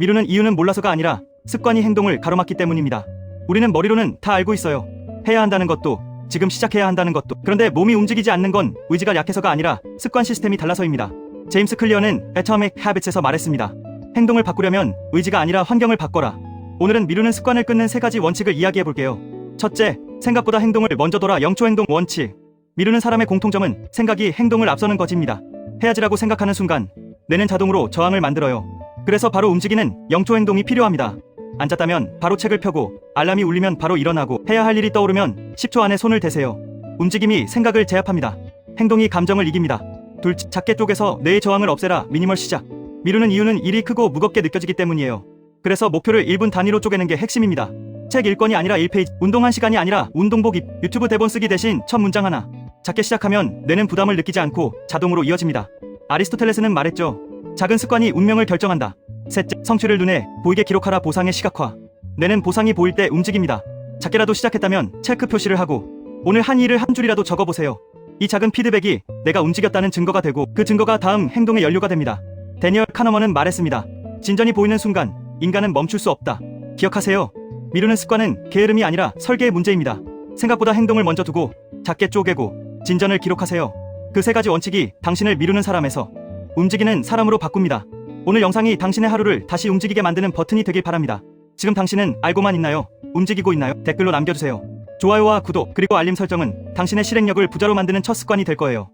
미루는 이유는 몰라서가 아니라 습관이 행동을 가로막기 때문입니다. 우리는 머리로는 다 알고 있어요. 해야 한다는 것도 지금 시작해야 한다는 것도 그런데 몸이 움직이지 않는 건 의지가 약해서가 아니라 습관 시스템이 달라서입니다. 제임스 클리어는 Atomic Habits에서 말했습니다. 행동을 바꾸려면 의지가 아니라 환경을 바꿔라. 오늘은 미루는 습관을 끊는 세 가지 원칙을 이야기해 볼게요. 첫째, 생각보다 행동을 먼저 돌아 영초 행동 원칙. 미루는 사람의 공통점은 생각이 행동을 앞서는 것입니다. 해야지라고 생각하는 순간 뇌는 자동으로 저항을 만들어요. 그래서 바로 움직이는 영초 행동이 필요합니다. 앉았다면 바로 책을 펴고 알람이 울리면 바로 일어나고 해야 할 일이 떠오르면 10초 안에 손을 대세요. 움직임이 생각을 제압합니다. 행동이 감정을 이깁니다. 둘, 작게 쪼개서 뇌의 저항을 없애라 미니멀 시작. 미루는 이유는 일이 크고 무겁게 느껴지기 때문이에요. 그래서 목표를 1분 단위로 쪼개는 게 핵심입니다. 책 1권이 아니라 1페이지, 운동 1시간이 아니라 운동복 입, 유튜브 대본 쓰기 대신 첫 문장 하나. 작게 시작하면 뇌는 부담을 느끼지 않고 자동으로 이어집니다. 아리스토텔레스는 말했죠. 작은 습관이 운명을 결정한다. 셋째, 성취를 눈에 보이게 기록하라 보상의 시각화. 뇌는 보상이 보일 때 움직입니다. 작게라도 시작했다면 체크 표시를 하고 오늘 한 일을 한 줄이라도 적어보세요. 이 작은 피드백이 내가 움직였다는 증거가 되고 그 증거가 다음 행동의 연료가 됩니다. 데니얼 카너먼은 말했습니다. 진전이 보이는 순간 인간은 멈출 수 없다. 기억하세요. 미루는 습관은 게으름이 아니라 설계의 문제입니다. 생각보다 행동을 먼저 두고 작게 쪼개고 진전을 기록하세요. 그 세 가지 원칙이 당신을 미루는 사람에서 움직이는 사람으로 바꿉니다. 오늘 영상이 당신의 하루를 다시 움직이게 만드는 버튼이 되길 바랍니다. 지금 당신은 알고만 있나요? 움직이고 있나요? 댓글로 남겨주세요. 좋아요와 구독 그리고 알림 설정은 당신의 실행력을 부자로 만드는 첫 습관이 될 거예요.